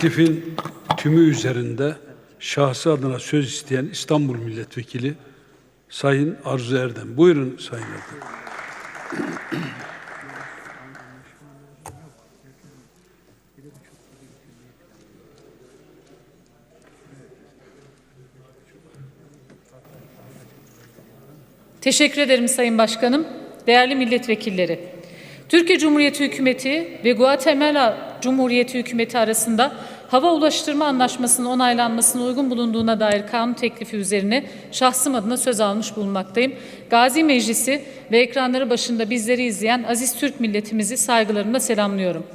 Teklifin tümü üzerinde şahsı adına söz isteyen İstanbul Milletvekili Sayın Arzu Erdem. Buyurun Sayın Erdem. Teşekkür ederim Sayın Başkanım. Değerli milletvekilleri. Türkiye Cumhuriyeti Hükümeti ve Guatemala Cumhuriyeti Hükümeti arasında hava ulaştırma anlaşmasının onaylanmasına uygun bulunduğuna dair kanun teklifi üzerine şahsım adına söz almış bulunmaktayım. Gazi Meclisi ve ekranları başında bizleri izleyen aziz Türk milletimizi saygılarımla selamlıyorum.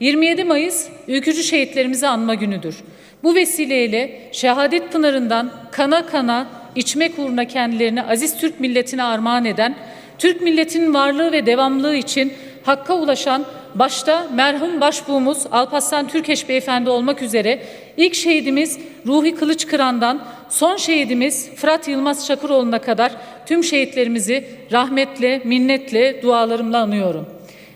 27 Mayıs ülkücü şehitlerimizi anma günüdür. Bu vesileyle şehadet pınarından kana kana içmek uğruna kendilerini aziz Türk milletine armağan eden, Türk milletinin varlığı ve devamlılığı için hakka ulaşan başta merhum başbuğumuz Alparslan Türkeş Beyefendi olmak üzere ilk şehidimiz Ruhi Kılıçkıran'dan son şehidimiz Fırat Yılmaz Çakıroğlu'na kadar tüm şehitlerimizi rahmetle, minnetle, dualarımla anıyorum.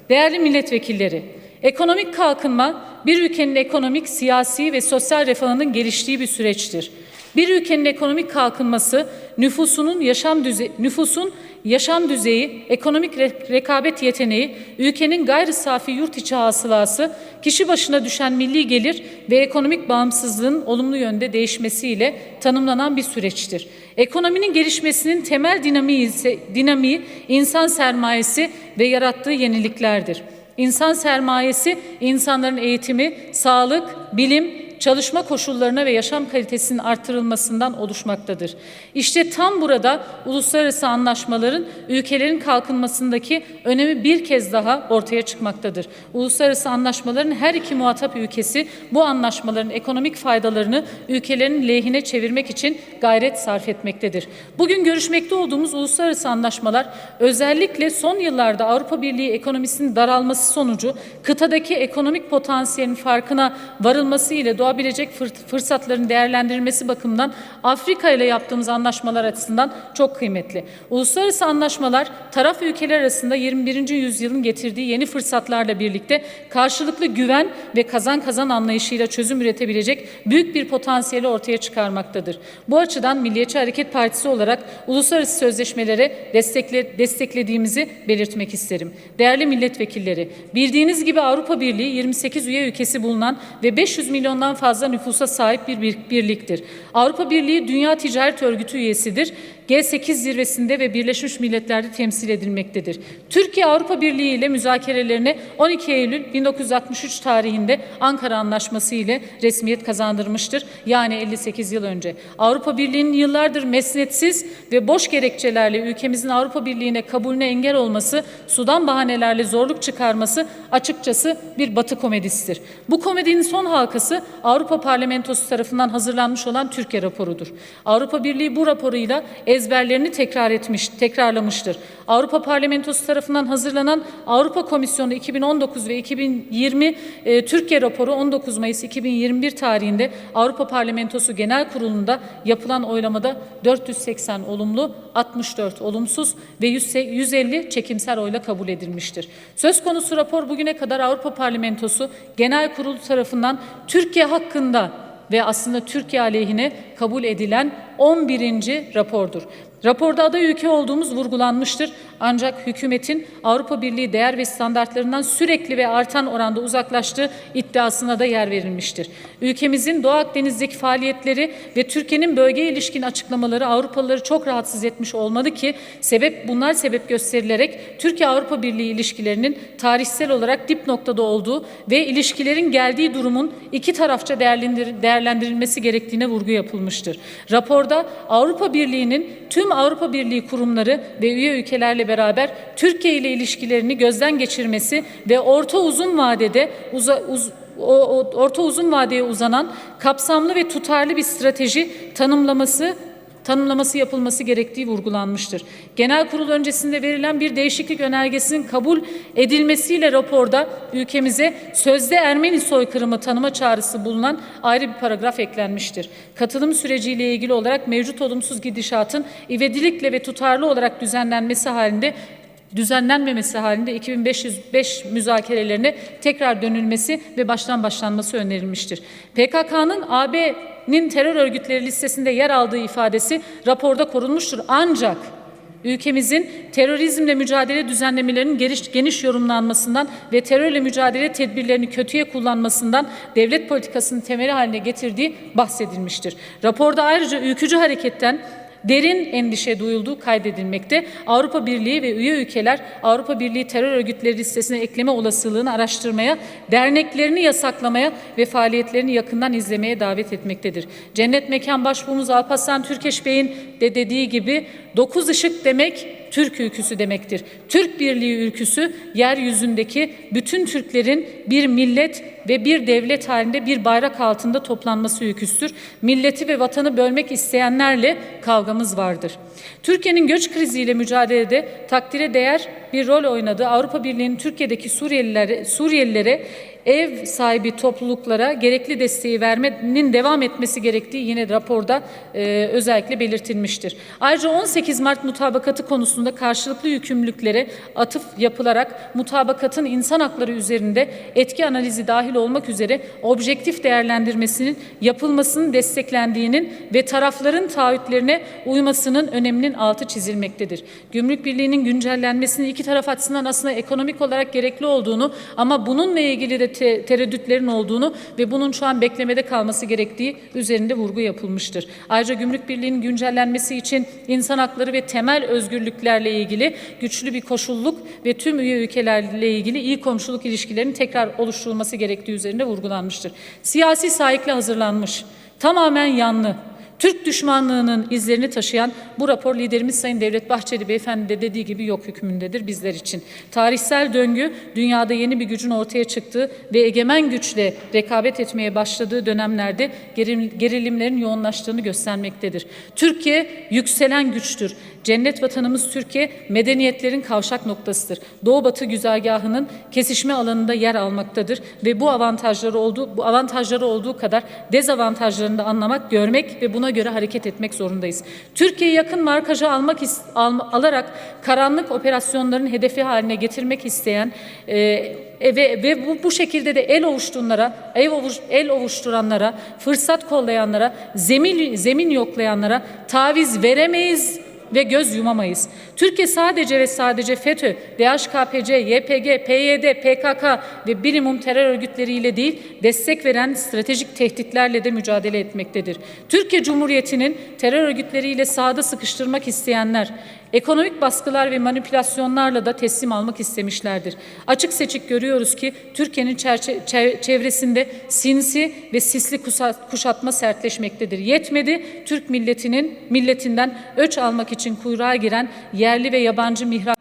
Değerli milletvekilleri, ekonomik kalkınma bir ülkenin ekonomik, siyasi ve sosyal refahının geliştiği bir süreçtir. Bir ülkenin ekonomik kalkınması nüfusunun yaşam düzeyi, nüfusun yaşam düzeyi, ekonomik re- rekabet yeteneği, ülkenin gayri safi yurt içi hasılası, kişi başına düşen milli gelir ve ekonomik bağımsızlığın olumlu yönde değişmesiyle tanımlanan bir süreçtir. Ekonominin gelişmesinin temel dinamiği ise dinamiği insan sermayesi ve yarattığı yeniliklerdir. İnsan sermayesi insanların eğitimi, sağlık, bilim, çalışma koşullarına ve yaşam kalitesinin artırılmasından oluşmaktadır. İşte tam burada uluslararası anlaşmaların ülkelerin kalkınmasındaki önemi bir kez daha ortaya çıkmaktadır. Uluslararası anlaşmaların her iki muhatap ülkesi bu anlaşmaların ekonomik faydalarını ülkelerin lehine çevirmek için gayret sarf etmektedir. Bugün görüşmekte olduğumuz uluslararası anlaşmalar özellikle son yıllarda Avrupa Birliği ekonomisinin daralması sonucu kıtadaki ekonomik potansiyelin farkına varılması ile doğabilecek fırsatların değerlendirilmesi bakımından Afrika ile yaptığımız anlaşmalar açısından çok kıymetli. Uluslararası anlaşmalar taraf ülkeler arasında 21. yüzyılın getirdiği yeni fırsatlarla birlikte karşılıklı güven ve kazan kazan anlayışıyla çözüm üretebilecek büyük bir potansiyeli ortaya çıkarmaktadır. Bu açıdan Milliyetçi Hareket Partisi olarak uluslararası sözleşmelere destekle, desteklediğimizi belirtmek isterim. Değerli milletvekilleri, bildiğiniz gibi Avrupa Birliği 28 üye ülkesi bulunan ve 500 milyondan fazla nüfusa sahip bir bir- birliktir. Avrupa Birliği Dünya Ticaret Örgütü üyesidir. G8 zirvesinde ve Birleşmiş Milletler'de temsil edilmektedir. Türkiye Avrupa Birliği ile müzakerelerine 12 Eylül 1963 tarihinde Ankara Anlaşması ile resmiyet kazandırmıştır. Yani 58 yıl önce. Avrupa Birliği'nin yıllardır mesnetsiz ve boş gerekçelerle ülkemizin Avrupa Birliği'ne kabulüne engel olması, sudan bahanelerle zorluk çıkarması açıkçası bir batı komedisidir. Bu komedinin son halkası Avrupa Parlamentosu tarafından hazırlanmış olan Türkiye raporudur. Avrupa Birliği bu raporuyla ezberlerini tekrar etmiş, tekrarlamıştır. Avrupa Parlamentosu tarafından hazırlanan Avrupa Komisyonu 2019 ve 2020 e, Türkiye raporu 19 Mayıs 2021 tarihinde Avrupa Parlamentosu Genel Kurulu'nda yapılan oylamada 480 olumlu, 64 olumsuz ve 100 150 çekimsel oyla kabul edilmiştir. Söz konusu rapor bugüne kadar Avrupa Parlamentosu Genel Kurulu tarafından Türkiye hakkında ve aslında Türkiye aleyhine kabul edilen 11. rapordur. Raporda aday ülke olduğumuz vurgulanmıştır. Ancak hükümetin Avrupa Birliği değer ve standartlarından sürekli ve artan oranda uzaklaştığı iddiasına da yer verilmiştir. Ülkemizin Doğu Akdeniz'deki faaliyetleri ve Türkiye'nin bölgeye ilişkin açıklamaları Avrupalıları çok rahatsız etmiş olmalı ki sebep bunlar sebep gösterilerek Türkiye-Avrupa Birliği ilişkilerinin tarihsel olarak dip noktada olduğu ve ilişkilerin geldiği durumun iki tarafça değerlendir- değerlendirilmesi gerektiğine vurgu yapılmıştır. Raporda Avrupa Birliği'nin tüm Avrupa Birliği kurumları ve üye ülkelerle beraber Türkiye ile ilişkilerini gözden geçirmesi ve orta uzun vadede uza, uz, o, o- orta uzun vadeye uzanan kapsamlı ve tutarlı bir strateji tanımlaması tanımlaması yapılması gerektiği vurgulanmıştır. Genel kurul öncesinde verilen bir değişiklik önergesinin kabul edilmesiyle raporda ülkemize sözde Ermeni soykırımı tanıma çağrısı bulunan ayrı bir paragraf eklenmiştir. Katılım süreciyle ilgili olarak mevcut olumsuz gidişatın ivedilikle ve tutarlı olarak düzenlenmesi halinde düzenlenmemesi halinde 2505 müzakerelerine tekrar dönülmesi ve baştan başlanması önerilmiştir. PKK'nın AB'nin terör örgütleri listesinde yer aldığı ifadesi raporda korunmuştur. Ancak ülkemizin terörizmle mücadele düzenlemelerinin geniş, geniş yorumlanmasından ve terörle mücadele tedbirlerini kötüye kullanmasından devlet politikasının temeli haline getirdiği bahsedilmiştir. Raporda ayrıca ülkücü hareketten derin endişe duyulduğu kaydedilmekte. Avrupa Birliği ve üye ülkeler Avrupa Birliği terör örgütleri listesine ekleme olasılığını araştırmaya, derneklerini yasaklamaya ve faaliyetlerini yakından izlemeye davet etmektedir. Cennet Mekan Başbuğumuz Alparslan Türkeş Bey'in de dediği gibi dokuz ışık demek Türk ülküsü demektir. Türk Birliği ülküsü yeryüzündeki bütün Türklerin bir millet ve bir devlet halinde bir bayrak altında toplanması ülküsüdür. Milleti ve vatanı bölmek isteyenlerle kavgamız vardır. Türkiye'nin göç kriziyle mücadelede takdire değer bir rol oynadığı Avrupa Birliği'nin Türkiye'deki Suriyelilere, Suriyelilere ev sahibi topluluklara gerekli desteği vermenin devam etmesi gerektiği yine raporda e, özellikle belirtilmiştir. Ayrıca 18 Mart mutabakatı konusunda karşılıklı yükümlülüklere atıf yapılarak mutabakatın insan hakları üzerinde etki analizi dahil olmak üzere objektif değerlendirmesinin yapılmasının desteklendiğinin ve tarafların taahhütlerine uymasının öneminin altı çizilmektedir. Gümrük Birliği'nin güncellenmesinin iki taraf açısından aslında ekonomik olarak gerekli olduğunu ama bununla ilgili de te- tereddütlerin olduğunu ve bunun şu an beklemede kalması gerektiği üzerinde vurgu yapılmıştır. Ayrıca Gümrük Birliği'nin güncellenmesi için insan hakları ve temel özgürlüklerle ilgili güçlü bir koşulluk ve tüm üye ülkelerle ilgili iyi komşuluk ilişkilerinin tekrar oluşturulması gerektiği üzerinde vurgulanmıştır. Siyasi sahikle hazırlanmış, tamamen yanlı, Türk düşmanlığının izlerini taşıyan bu rapor liderimiz Sayın Devlet Bahçeli Beyefendi de dediği gibi yok hükmündedir bizler için. Tarihsel döngü dünyada yeni bir gücün ortaya çıktığı ve egemen güçle rekabet etmeye başladığı dönemlerde gerilimlerin yoğunlaştığını göstermektedir. Türkiye yükselen güçtür. Cennet vatanımız Türkiye medeniyetlerin kavşak noktasıdır. Doğu Batı güzergahının kesişme alanında yer almaktadır ve bu avantajları olduğu bu avantajları olduğu kadar dezavantajlarını da anlamak, görmek ve buna göre hareket etmek zorundayız. Türkiye yakın markajı almak al- alarak karanlık operasyonların hedefi haline getirmek isteyen e, e, ve, ve bu, bu şekilde de el ovuşturanlara, el, ovuş, el ovuşturanlara, fırsat kollayanlara, zemin zemin yoklayanlara taviz veremeyiz ve göz yumamayız. Türkiye sadece ve sadece FETÖ, DHKPC, YPG, PYD, PKK ve bilimum terör örgütleriyle değil, destek veren stratejik tehditlerle de mücadele etmektedir. Türkiye Cumhuriyeti'nin terör örgütleriyle sahada sıkıştırmak isteyenler, ekonomik baskılar ve manipülasyonlarla da teslim almak istemişlerdir. Açık seçik görüyoruz ki Türkiye'nin çevresinde sinsi ve sisli kuşatma sertleşmektedir. Yetmedi Türk milletinin milletinden öç almak için kuyruğa giren yerli ve yabancı mihraklar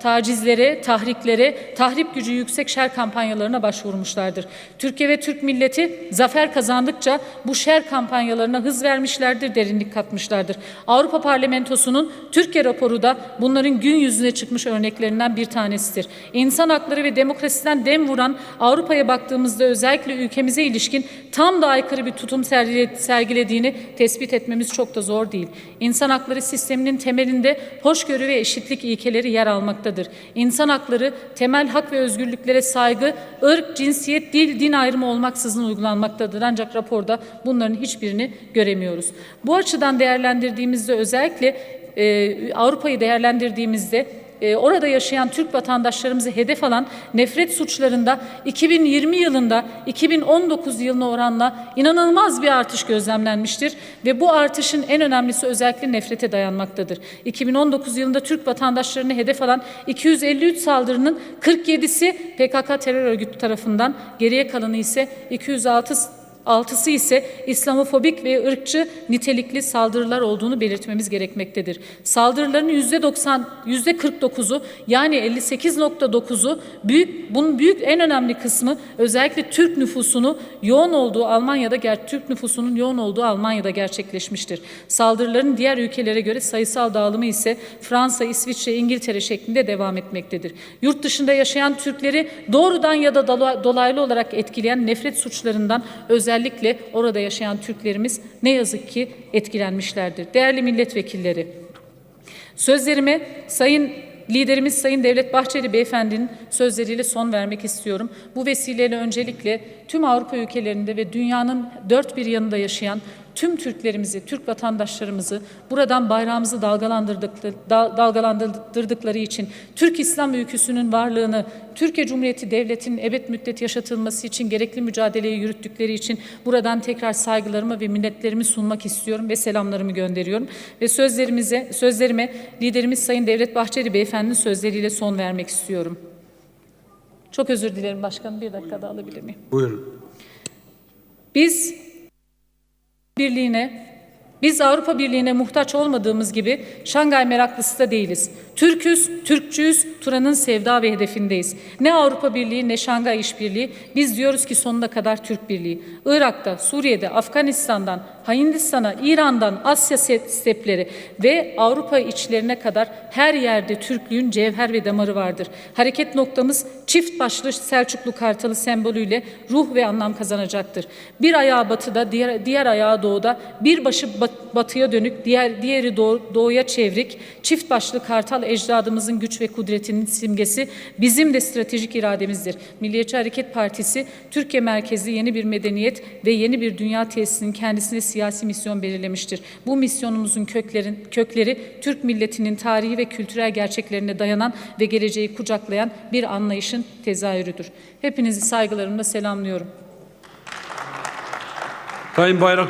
tacizlere, tahriklere, tahrip gücü yüksek şer kampanyalarına başvurmuşlardır. Türkiye ve Türk milleti zafer kazandıkça bu şer kampanyalarına hız vermişlerdir, derinlik katmışlardır. Avrupa Parlamentosu'nun Türkiye raporu da bunların gün yüzüne çıkmış örneklerinden bir tanesidir. İnsan hakları ve demokrasiden dem vuran Avrupa'ya baktığımızda özellikle ülkemize ilişkin tam da aykırı bir tutum sergile- sergilediğini tespit etmemiz çok da zor değil. İnsan hakları sisteminin temelinde hoşgörü ve eşitlik ilkeleri yer almaktadır. İnsan hakları temel hak ve özgürlüklere saygı, ırk, cinsiyet, dil, din ayrımı olmaksızın uygulanmaktadır. Ancak raporda bunların hiçbirini göremiyoruz. Bu açıdan değerlendirdiğimizde özellikle e, Avrupa'yı değerlendirdiğimizde e, orada yaşayan Türk vatandaşlarımızı hedef alan nefret suçlarında 2020 yılında 2019 yılına oranla inanılmaz bir artış gözlemlenmiştir ve bu artışın en önemlisi özellikle nefrete dayanmaktadır. 2019 yılında Türk vatandaşlarını hedef alan 253 saldırının 47'si PKK terör örgütü tarafından, geriye kalanı ise 206 Altısı ise İslamofobik ve ırkçı nitelikli saldırılar olduğunu belirtmemiz gerekmektedir. Saldırıların %90, %49'u yani 58.9'u büyük, bunun büyük en önemli kısmı özellikle Türk nüfusunu yoğun olduğu Almanya'da, Türk nüfusunun yoğun olduğu Almanya'da gerçekleşmiştir. Saldırıların diğer ülkelere göre sayısal dağılımı ise Fransa, İsviçre, İngiltere şeklinde devam etmektedir. Yurt dışında yaşayan Türkleri doğrudan ya da dola- dolaylı olarak etkileyen nefret suçlarından özellikle orada yaşayan Türklerimiz ne yazık ki etkilenmişlerdir. Değerli milletvekilleri, Sözlerime Sayın liderimiz Sayın Devlet Bahçeli Beyefendi'nin sözleriyle son vermek istiyorum. Bu vesileyle öncelikle tüm Avrupa ülkelerinde ve dünyanın dört bir yanında yaşayan tüm Türklerimizi, Türk vatandaşlarımızı buradan bayrağımızı dalgalandırdıkları, dal- dalgalandırdıkları için Türk İslam öyküsünün varlığını, Türkiye Cumhuriyeti Devleti'nin ebed müddet yaşatılması için gerekli mücadeleyi yürüttükleri için buradan tekrar saygılarımı ve minnetlerimi sunmak istiyorum ve selamlarımı gönderiyorum. Ve sözlerimize, sözlerime liderimiz Sayın Devlet Bahçeli Beyefendi'nin sözleriyle son vermek istiyorum. Çok özür dilerim başkanım. Bir dakika daha alabilir miyim? Buyurun. Biz Birliği'ne, biz Avrupa Birliği'ne muhtaç olmadığımız gibi Şangay meraklısı da değiliz. Türküz, Türkçüyüz, Turan'ın sevda ve hedefindeyiz. Ne Avrupa Birliği ne Şangay İşbirliği, biz diyoruz ki sonuna kadar Türk Birliği. Irak'ta, Suriye'de, Afganistan'dan, Hindistan'a, İran'dan, Asya stepleri ve Avrupa içlerine kadar her yerde Türklüğün cevher ve damarı vardır. Hareket noktamız çift başlı Selçuklu Kartalı sembolüyle ruh ve anlam kazanacaktır. Bir ayağı batıda, diğer, diğer ayağı doğuda, bir başı bat- batıya dönük, diğer diğeri doğu- doğuya çevrik, çift başlı kartal ecdadımızın güç ve kudretinin simgesi bizim de stratejik irademizdir. Milliyetçi Hareket Partisi Türkiye merkezli yeni bir medeniyet ve yeni bir dünya tesisinin kendisine siyasi misyon belirlemiştir. Bu misyonumuzun köklerin, kökleri Türk milletinin tarihi ve kültürel gerçeklerine dayanan ve geleceği kucaklayan bir anlayışın tezahürüdür. Hepinizi saygılarımla selamlıyorum. Sayın Bayrak